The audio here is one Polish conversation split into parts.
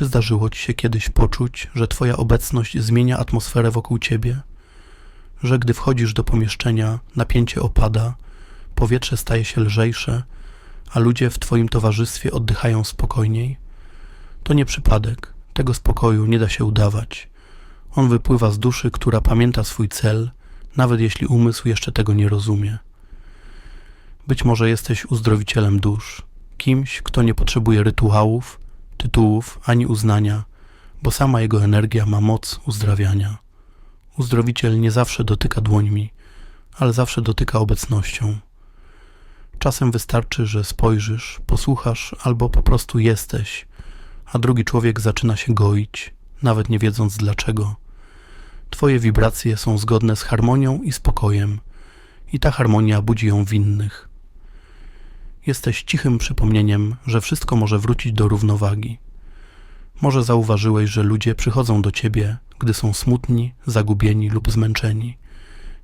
Czy zdarzyło ci się kiedyś poczuć, że twoja obecność zmienia atmosferę wokół ciebie? Że gdy wchodzisz do pomieszczenia, napięcie opada, powietrze staje się lżejsze, a ludzie w twoim towarzystwie oddychają spokojniej? To nie przypadek. Tego spokoju nie da się udawać. On wypływa z duszy, która pamięta swój cel, nawet jeśli umysł jeszcze tego nie rozumie. Być może jesteś uzdrowicielem dusz, kimś, kto nie potrzebuje rytuałów, tytułów ani uznania, bo sama jego energia ma moc uzdrawiania. Uzdrowiciel nie zawsze dotyka dłońmi, ale zawsze dotyka obecnością. Czasem wystarczy, że spojrzysz, posłuchasz albo po prostu jesteś, a drugi człowiek zaczyna się goić, nawet nie wiedząc dlaczego. Twoje wibracje są zgodne z harmonią i spokojem, i ta harmonia budzi ją w innych. Jesteś cichym przypomnieniem, że wszystko może wrócić do równowagi. Może zauważyłeś, że ludzie przychodzą do ciebie, gdy są smutni, zagubieni lub zmęczeni.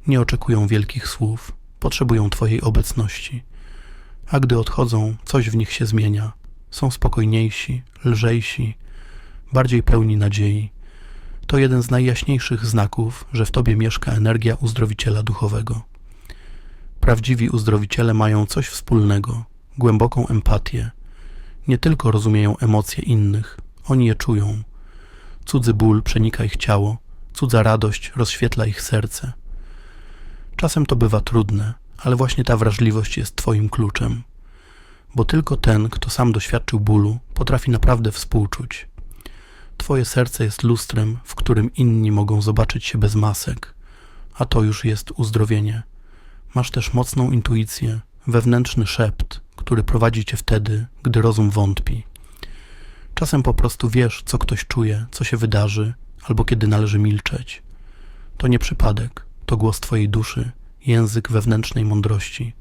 Nie oczekują wielkich słów, potrzebują Twojej obecności. A gdy odchodzą, coś w nich się zmienia. Są spokojniejsi, lżejsi, bardziej pełni nadziei. To jeden z najjaśniejszych znaków, że w Tobie mieszka energia uzdrowiciela duchowego. Prawdziwi uzdrowiciele mają coś wspólnego, głęboką empatię. Nie tylko rozumieją emocje innych, oni je czują. Cudzy ból przenika ich ciało, cudza radość rozświetla ich serce. Czasem to bywa trudne, ale właśnie ta wrażliwość jest Twoim kluczem. Bo tylko ten, kto sam doświadczył bólu, potrafi naprawdę współczuć. Twoje serce jest lustrem, w którym inni mogą zobaczyć się bez masek, a to już jest uzdrowienie. Masz też mocną intuicję, wewnętrzny szept, który prowadzi cię wtedy, gdy rozum wątpi. Czasem po prostu wiesz, co ktoś czuje, co się wydarzy, albo kiedy należy milczeć. To nie przypadek, to głos Twojej duszy, język wewnętrznej mądrości.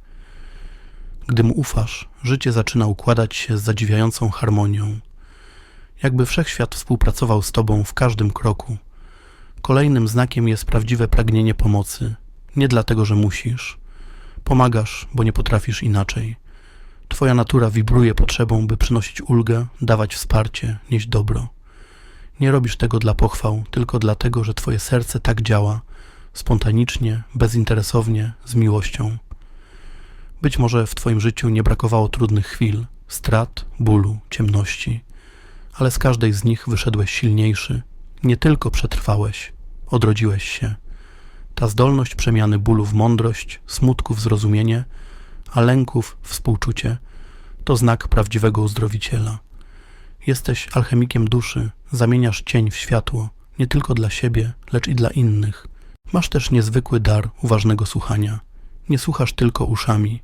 Gdy mu ufasz, życie zaczyna układać się z zadziwiającą harmonią. Jakby wszechświat współpracował z Tobą w każdym kroku. Kolejnym znakiem jest prawdziwe pragnienie pomocy. Nie dlatego, że musisz. Pomagasz, bo nie potrafisz inaczej. Twoja natura wibruje potrzebą, by przynosić ulgę, dawać wsparcie, nieść dobro. Nie robisz tego dla pochwał, tylko dlatego, że Twoje serce tak działa, spontanicznie, bezinteresownie, z miłością. Być może w Twoim życiu nie brakowało trudnych chwil, strat, bólu, ciemności, ale z każdej z nich wyszedłeś silniejszy. Nie tylko przetrwałeś, odrodziłeś się. Ta zdolność przemiany bólu w mądrość, smutku w zrozumienie, a lęków współczucie to znak prawdziwego uzdrowiciela. Jesteś alchemikiem duszy, zamieniasz cień w światło, nie tylko dla siebie, lecz i dla innych. Masz też niezwykły dar uważnego słuchania. Nie słuchasz tylko uszami,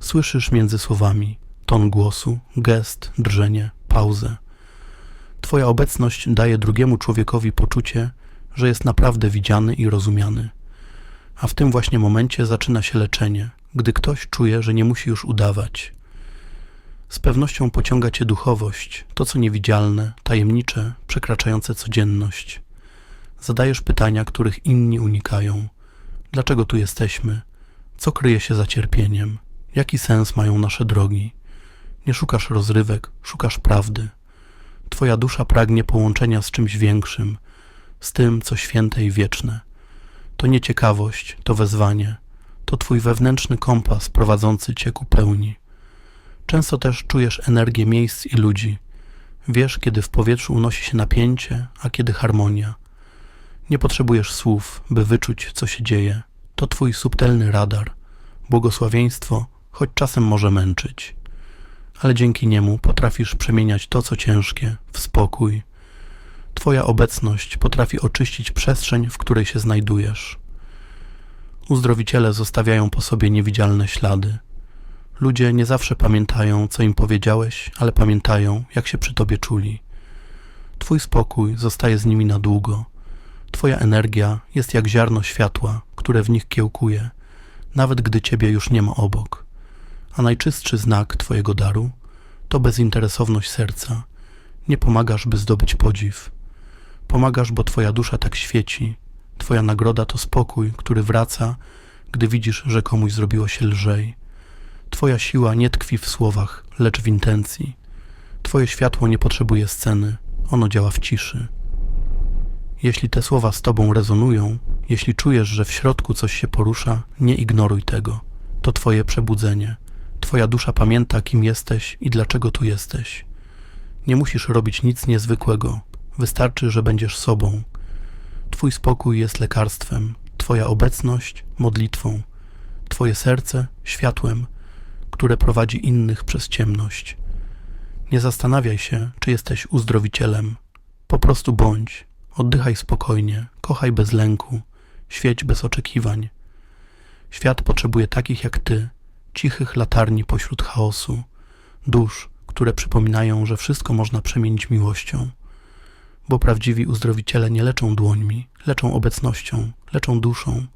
słyszysz między słowami ton głosu, gest, drżenie, pauzę. Twoja obecność daje drugiemu człowiekowi poczucie, że jest naprawdę widziany i rozumiany. A w tym właśnie momencie zaczyna się leczenie, gdy ktoś czuje, że nie musi już udawać. Z pewnością pociąga cię duchowość, to co niewidzialne, tajemnicze, przekraczające codzienność. Zadajesz pytania, których inni unikają. Dlaczego tu jesteśmy? Co kryje się za cierpieniem? Jaki sens mają nasze drogi? Nie szukasz rozrywek, szukasz prawdy. Twoja dusza pragnie połączenia z czymś większym, z tym, co święte i wieczne. To nie ciekawość, to wezwanie, to Twój wewnętrzny kompas prowadzący Cię ku pełni. Często też czujesz energię miejsc i ludzi. Wiesz, kiedy w powietrzu unosi się napięcie, a kiedy harmonia. Nie potrzebujesz słów, by wyczuć, co się dzieje. To Twój subtelny radar, błogosławieństwo, choć czasem może męczyć. Ale dzięki niemu potrafisz przemieniać to, co ciężkie, w spokój. Twoja obecność potrafi oczyścić przestrzeń, w której się znajdujesz. Uzdrowiciele zostawiają po sobie niewidzialne ślady. Ludzie nie zawsze pamiętają, co im powiedziałeś, ale pamiętają, jak się przy tobie czuli. Twój spokój zostaje z nimi na długo. Twoja energia jest jak ziarno światła, które w nich kiełkuje, nawet gdy ciebie już nie ma obok. A najczystszy znak Twojego daru to bezinteresowność serca. Nie pomagasz, by zdobyć podziw. Pomagasz, bo Twoja dusza tak świeci. Twoja nagroda to spokój, który wraca, gdy widzisz, że komuś zrobiło się lżej. Twoja siła nie tkwi w słowach, lecz w intencji. Twoje światło nie potrzebuje sceny, ono działa w ciszy. Jeśli te słowa z tobą rezonują, jeśli czujesz, że w środku coś się porusza, nie ignoruj tego. To twoje przebudzenie. Twoja dusza pamięta, kim jesteś i dlaczego tu jesteś. Nie musisz robić nic niezwykłego. Wystarczy, że będziesz sobą. Twój spokój jest lekarstwem, Twoja obecność modlitwą, Twoje serce światłem, które prowadzi innych przez ciemność. Nie zastanawiaj się, czy jesteś uzdrowicielem. Po prostu bądź. Oddychaj spokojnie, kochaj bez lęku, świeć bez oczekiwań. Świat potrzebuje takich jak ty, cichych latarni pośród chaosu, dusz, które przypominają, że wszystko można przemienić miłością. Bo prawdziwi uzdrowiciele nie leczą dłońmi, leczą obecnością, leczą duszą,